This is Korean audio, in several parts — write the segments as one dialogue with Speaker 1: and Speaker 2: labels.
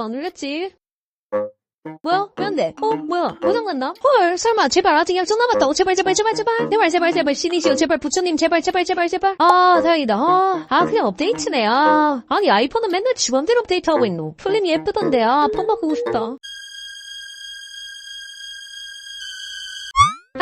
Speaker 1: 안 울렸지? 뭐야? 왜 안 돼? 어? 뭐야? 고장났나? 헐, 설마, 제발, 아직 약속 남았다고. 제발, 제발, 제발, 제발. 제발, 제발, 제발, 신이시여, 제발, 부처님, 제발, 제발, 제발, 제발. 아, 다행이다. 아, 아, 그냥 업데이트네. 아, 아니, 아이폰은 맨날 주범대로 업데이트하고 있노. 풀림 예쁘던데, 아, 폰 바꾸고 싶다.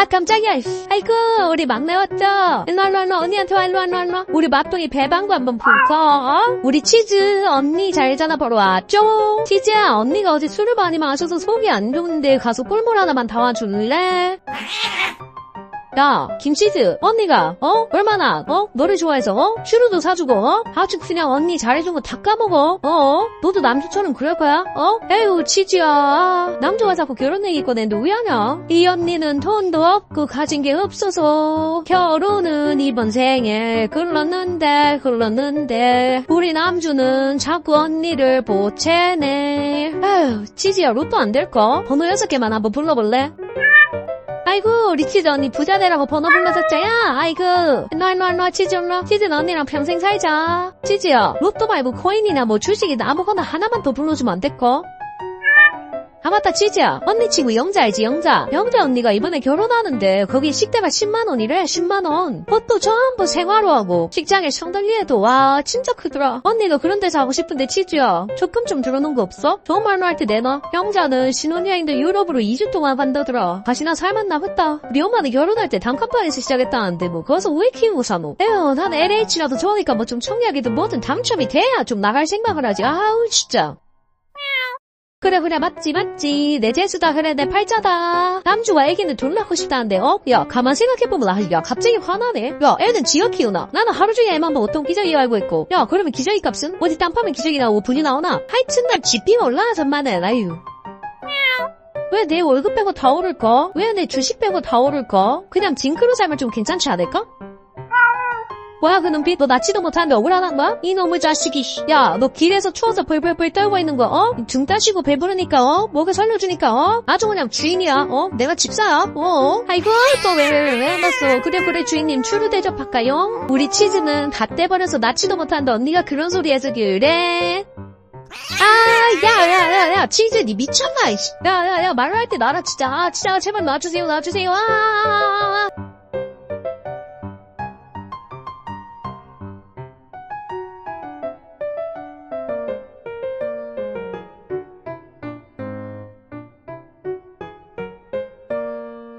Speaker 1: 아 깜짝이야. 아이고 우리 막내 왔죠 일로와 일로와 일로와 언니한테 와 일로 와 일로와 일로와 우리 막둥이 배방구 한번 풀까 어? 우리 치즈 언니 잘 자나 보러 왔죠 치즈야 언니가 어제 술을 많이 마셔서 속이 안 좋은데 가서 꿀물 하나만 담아줄래? 야, 김치즈, 언니가, 어? 얼마나, 어? 너를 좋아해서, 어? 슈루도 사주고, 어? 아주 그냥 언니 잘해준 거 다 까먹어, 어? 너도 남주처럼 그럴 거야, 어? 에휴, 치즈야. 남주가 자꾸 결혼 얘기 꺼내는데 왜 하냐? 이 언니는 돈도 없고 가진 게 없어서 결혼은 이번 생에 글렀는데, 글렀는데, 우리 남주는 자꾸 언니를 보채네. 에휴, 치즈야, 로또 안 될까? 번호 여섯 개만 한번 불러볼래? 아이고 우리 치즈 언니 부자 되라고 번호 불러줬자야 아이고. 일로와 일로와 치즈 일로와 치즈는 언니랑 평생 살자. 치즈야 로또 말고 코인이나 뭐 주식이나 아무거나 하나만 더 불러주면 안 될까? 아 맞다 치즈야 언니 친구 영자 알지 영자? 영자 언니가 이번에 결혼하는데 거기 식대가 10만원이래 10만원. 그것도 전부 생화로 하고 직장에 샹들리에도 와 진짜 크더라. 언니도 그런 데서 하고 싶은데 치즈야 조금 좀 들어놓은 거 없어? 좋은 말로 할 때 내놔. 영자는 신혼여행도 유럽으로 2주 동안 간다더라. 가시나 살만나 보다. 우리 엄마는 결혼할 때 단칸방에서 시작했다는데 뭐 거기서 왜 키우고 사노? 에휴 난 LH라도 좋으니까 뭐 좀 청약이든 뭐든 당첨이 돼야 좀 나갈 생각을 하지. 아우 진짜 그래 그래 맞지 맞지 내 재수다 그래 내 팔자다 남주가 애기는 둘 낳고 싶다는데 어? 야 가만 생각해보면 아, 야 갑자기 화나네 야 애는 지가 키우나 나는 하루 종일 애만 보통 기저귀 알고 있고 야 그러면 기저귀 값은? 어디 땅 파면 기저귀 나오고 분이 나오나? 하여튼 난 지삐 올라 천만에 아유 왜내 월급 빼고 다 오를까? 왜 내 주식 빼고 다 오를까? 그냥 징크로 살면 좀 괜찮지 않을까? 뭐야 그 눈빛 너 낳지도 못하는데 억울하단 거야? 이놈의 자식이 씨. 야너 길에서 추워서 벌벌벌 떨고 있는 거 어? 등 따시고 배부르니까 어? 목에 살려주니까 어? 아주 그냥 주인이야 어? 내가 집사야 어? 아이고 또 왜 왜왜안 왔어 그래 그래 주인님 추루 대접할까요? 우리 치즈는 다 떼버려서 낳지도 못하는데 언니가 그런 소리 해서 그래 아, 야, 야, 야, 야, 치즈, 니 미쳤나, 이씨. 야, 야, 야, 말을 할때 나라, 진짜. 아, 진짜, 제발 놔주세요, 놔주세요. 아,